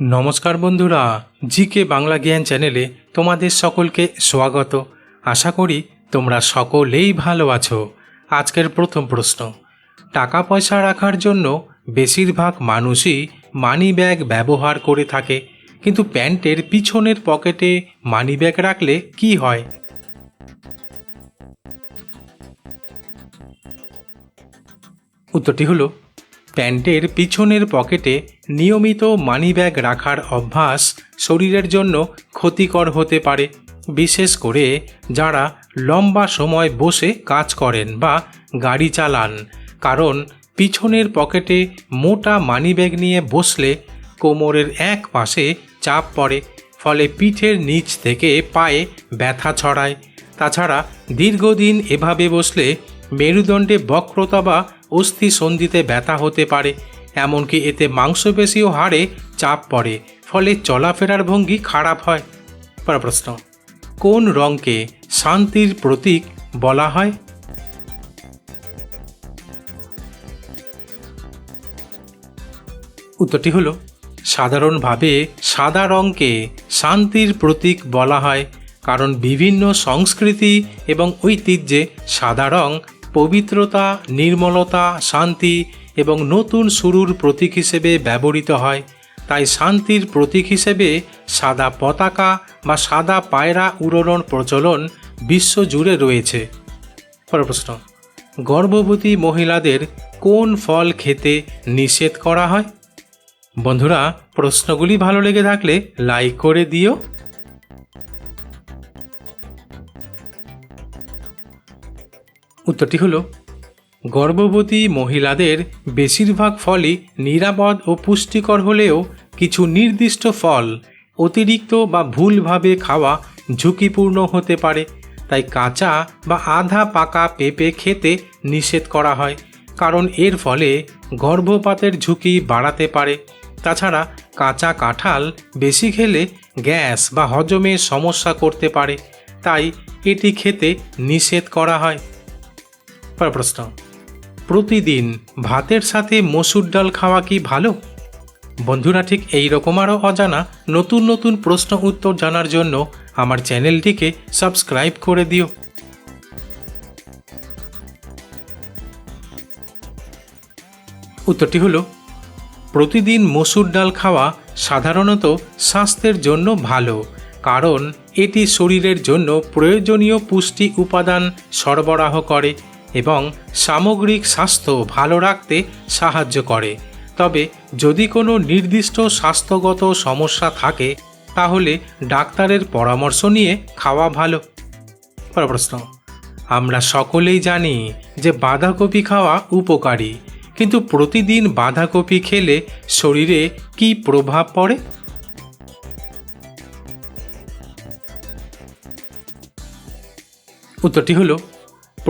নমস্কার বন্ধুরা, জিকে বাংলা জ্ঞান চ্যানেলে তোমাদের সকলকে স্বাগত। আশা করি তোমরা সকলেই ভালো আছো। আজকের প্রথম প্রশ্ন, টাকা পয়সা রাখার জন্য বেশিরভাগ মানুষই মানি ব্যাগ ব্যবহার করে থাকে, কিন্তু প্যান্টের পিছনের পকেটে মানি ব্যাগ রাখলে কি হয়? উত্তরটি হলো প্যান্টের পিছনের পকেটে নিয়মিত মানিব্যাগ রাখার অভ্যাস শরীরের জন্য ক্ষতিকর হতে পারে। বিশেষ করে যারা লম্বা সময় বসে কাজ করেন বা গাড়ি চালান। কারণ পিছনের পকেটে মোটা মানিব্যাগ নিয়ে বসলে কোমরের এক পাশে চাপ পড়ে, ফলে পিঠের নিচ থেকে পায়ে ব্যথা ছড়ায়। তাছাড়া দীর্ঘদিন এভাবে বসলে মেরুদণ্ডে বক্রতা বা অস্থি সন্ধিতে ব্যথা হতে পারে, এমনকি এতে মাংসপেশি ও হাড়ে চাপ পড়ে, ফলে চলাফেরার ভঙ্গি খারাপ হয়। পর প্রশ্ন, কোন রঙকে শান্তির প্রতীক বলা হয়? উত্তরটি হলো, সাধারণভাবে সাদা রঙকে শান্তির প্রতীক বলা হয়, কারণ বিভিন্ন সংস্কৃতি এবং ঐতিহ্যে সাদা রং পবিত্রতা, নির্মলতা, শান্তি এবং নতুন শুরুর প্রতীক হিসেবে ব্যবহৃত হয়। তাই শান্তির প্রতীক হিসেবে সাদা পতাকা বা সাদা পায়রা উড়োরণ প্রচলন বিশ্বজুড়ে রয়েছে। পরের প্রশ্ন, গর্ভবতী মহিলাদের কোন ফল খেতে নিষেধ করা হয়? বন্ধুরা, প্রশ্নগুলি ভালো লেগে থাকলে লাইক করে দিও। উত্তরটি হলো, গর্ভবতী মহিলাদের বেশিরভাগ ফলই নিরাপদ ও পুষ্টিকর হলেও কিছু নির্দিষ্ট ফল অতিরিক্ত বা ভুলভাবে খাওয়া ঝুঁকিপূর্ণ হতে পারে। তাই কাঁচা বা আধা পাকা পেঁপে খেতে নিষেধ করা হয়, কারণ এর ফলে গর্ভপাতের ঝুঁকি বাড়াতে পারে। তাছাড়া কাঁচা কাঁঠাল বেশি খেলে গ্যাস বা হজমে সমস্যা করতে পারে, তাই এটি খেতে নিষেধ করা হয়। পর প্রশ্ন প্রতিদিন ভাতের সাথে মসুর ডাল খাওয়া কি ভালো? বন্ধুরা, ঠিক এই রকম আরও অজানা নতুন নতুন প্রশ্ন উত্তর জানার জন্য আমার চ্যানেলটিকে সাবস্ক্রাইব করে দিও। উত্তরটি হলো, প্রতিদিন মসুর ডাল খাওয়া সাধারণত স্বাস্থ্যের জন্য ভালো, কারণ এটি শরীরের জন্য প্রয়োজনীয় পুষ্টি উপাদান সরবরাহ করে। এবং সামগ্রিক স্বাস্থ্য ভালো রাখতে সাহায্য করে। তবে যদি কোনো নির্দিষ্ট স্বাস্থ্যগত সমস্যা থাকে, তাহলে ডাক্তারের পরামর্শ নিয়ে খাওয়া ভালো। পর প্রশ্ন। আমরা সকলেই জানি যে বাঁধাকপি খাওয়া উপকারী, কিন্তু প্রতিদিন বাঁধাকপি খেলে শরীরে কি প্রভাব পড়ে? উত্তরটি হলো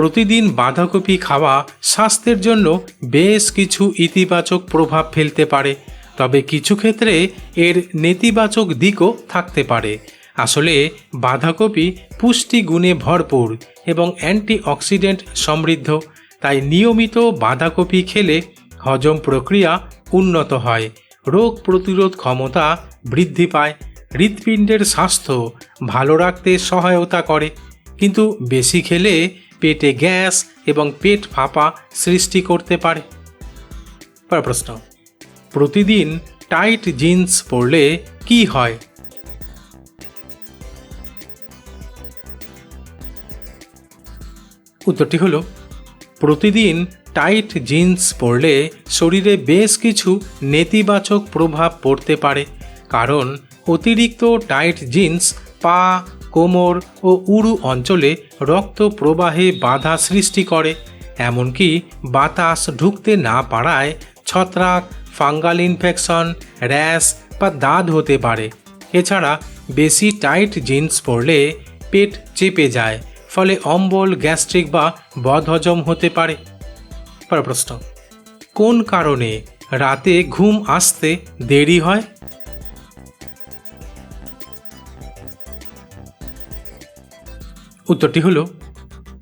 প্রতিদিন বাঁধাকপি খাওয়া স্বাস্থ্যের জন্য বেশ কিছু ইতিবাচক প্রভাব ফেলতে পারে। তবে কিছু ক্ষেত্রে এর নেতিবাচক দিকও থাকতে পারে। আসলে, বাঁধাকপি পুষ্টি গুণে ভরপুর এবং অ্যান্টিঅক্সিডেন্ট সমৃদ্ধ, তাই নিয়মিত বাঁধাকপি খেলে হজম প্রক্রিয়া উন্নত হয়, রোগ প্রতিরোধ ক্ষমতা বৃদ্ধি পায়, হৃৎপিণ্ডের স্বাস্থ্য ভালো রাখতে সহায়তা করে। কিন্তু বেশি খেলে পেটে গ্যাস এবং পেট ফাঁপা সৃষ্টি করতে পারে। প্রশ্ন, প্রতিদিন টাইট জিন্স পরলে কি হয়? উত্তরটি হলো, প্রতিদিন টাইট জিন্স পরলে শরীরে বেশ কিছু নেতিবাচক প্রভাব পড়তে পারে, কারণ অতিরিক্ত টাইট জিন্স পা কোমর ও উরু অঞ্চলে রক্ত প্রবাহে বাধা সৃষ্টি করে, এমনকি বাতাস ঢুকতে না পারায় ছত্রাক, ফাঙ্গাল ইনফেকশন, র্যাশ বা দাঁত হতে পারে। এছাড়া বেশি টাইট জিন্স পরলে পেট চেপে যায়, ফলে অম্বল, গ্যাস্ট্রিক বা বদহজম হতে পারে। প্রশ্ন, কোন কারণে রাতে ঘুম আসতে দেরি হয়? উত্তরটি হলো,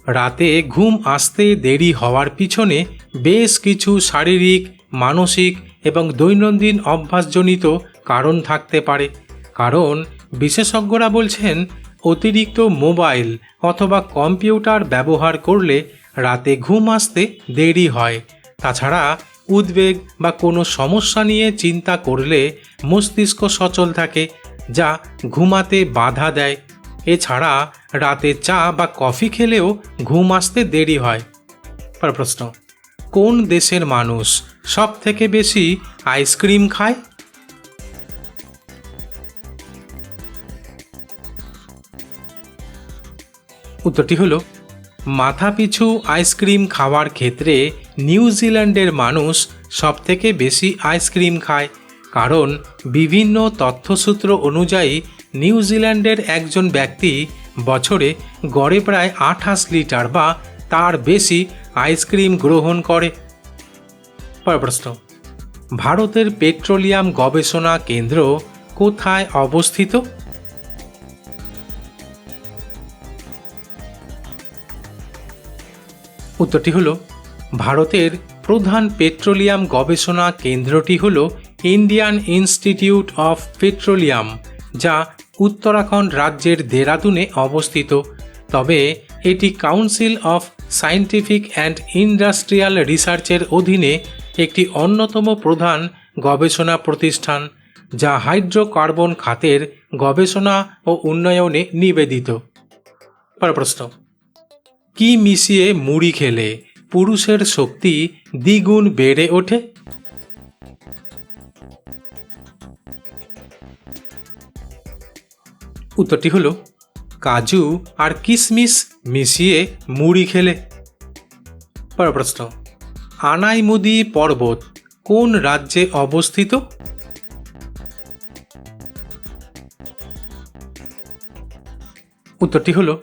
রাতে ঘুম আসতে দেরি হওয়ার পিছনে বেশ কিছু শারীরিক, মানসিক এবং দৈনন্দিন অভ্যাসজনিত কারণ থাকতে পারে। কারণ, বিশেষজ্ঞরা বলছেন, অতিরিক্ত মোবাইল অথবা কম্পিউটার ব্যবহার করলে রাতে ঘুম আসতে দেরি হয়। তাছাড়া, উদ্বেগ বা কোনো সমস্যা নিয়ে চিন্তা করলে মস্তিষ্ক সচল থাকে, যা ঘুমাতে বাধা দেয়। এছাড়া রাতে চা বা কফি খেলেও ঘুম আসতে দেরি হয়। পর প্রশ্ন, কোন দেশের মানুষ সব থেকে বেশি আইসক্রিম খায়? উত্তরটি হলো, মাথাপিছু আইসক্রিম খাওয়ার ক্ষেত্রে নিউজিল্যান্ডের মানুষ সবথেকে বেশি আইসক্রিম খায়, কারণ বিভিন্ন তথ্যসূত্র অনুযায়ী নিউজিল্যান্ডের একজন ব্যক্তি বছরে গড়ে প্রায় আঠাশ লিটার বা তার বেশি আইসক্রিম গ্রহণ করে। প্রশ্ন, ভারতের পেট্রোলিয়াম গবেষণা কেন্দ্র কোথায় অবস্থিত? উত্তরটি হলো, ভারতের প্রধান পেট্রোলিয়াম গবেষণা কেন্দ্রটি হল ইন্ডিয়ান ইনস্টিটিউট অফ পেট্রোলিয়াম, যা উত্তরাখণ্ড রাজ্যের দেরাদুনে অবস্থিত। তবে এটি council of scientific and industrial রিসার্চের অধীনে একটি অন্যতম প্রধান গবেষণা প্রতিষ্ঠান, যা হাইড্রোকার্বন খাতের গবেষণা ও উন্নয়নে নিবেদিত। প্রশ্ন, কি মিশিয়ে মুড়ি খেলে পুরুষের শক্তি দ্বিগুণ বেড়ে ওঠে? উত্তরটি হলো, কাজু আর কিশমিশ মিশিয়ে মুড়ি খেলে। পরের প্রশ্ন, আনাইমুদি পর্বত কোন রাজ্যে অবস্থিত? উত্তরটি হলো,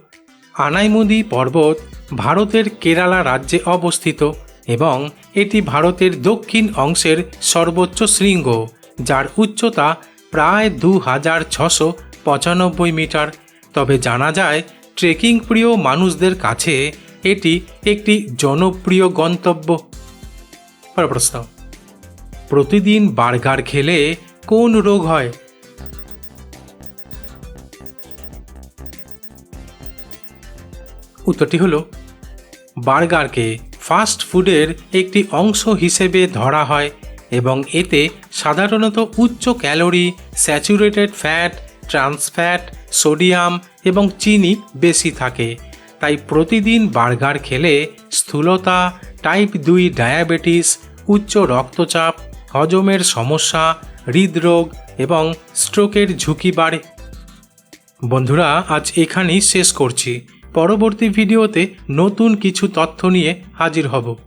আনাইমুদি পর্বত ভারতের কেরালা রাজ্যে অবস্থিত এবং এটি ভারতের দক্ষিণ অংশের সর্বোচ্চ শৃঙ্গ, যার উচ্চতা প্রায় দু হাজার ছশো পঁচানব্বই মিটার। তবে জানা যায় ট্রেকিং প্রিয় মানুষদের কাছে এটি একটি জনপ্রিয় গন্তব্য। প্রশ্ন। প্রতিদিন বার্গার খেলে কোন রোগ হয়? উত্তরটি হলো, বার্গারকে ফাস্ট ফুডের একটি অংশ হিসেবে ধরা হয় এবং এতে সাধারণত উচ্চ calorie, saturated fat trans fat sodium এবং চিনি বেশি থাকে। তাই প্রতিদিন বার্গার খেলে স্থূলতা, টাইপ দুই ডায়াবেটিস, উচ্চ রক্তচাপ, হজমের সমস্যা, হৃদরোগ এবং স্ট্রোকের ঝুঁকি বাড়ে। বন্ধুরা, আজ এখানেই শেষ করছি। পরবর্তী ভিডিওতে নতুন কিছু তথ্য নিয়ে হাজির হব।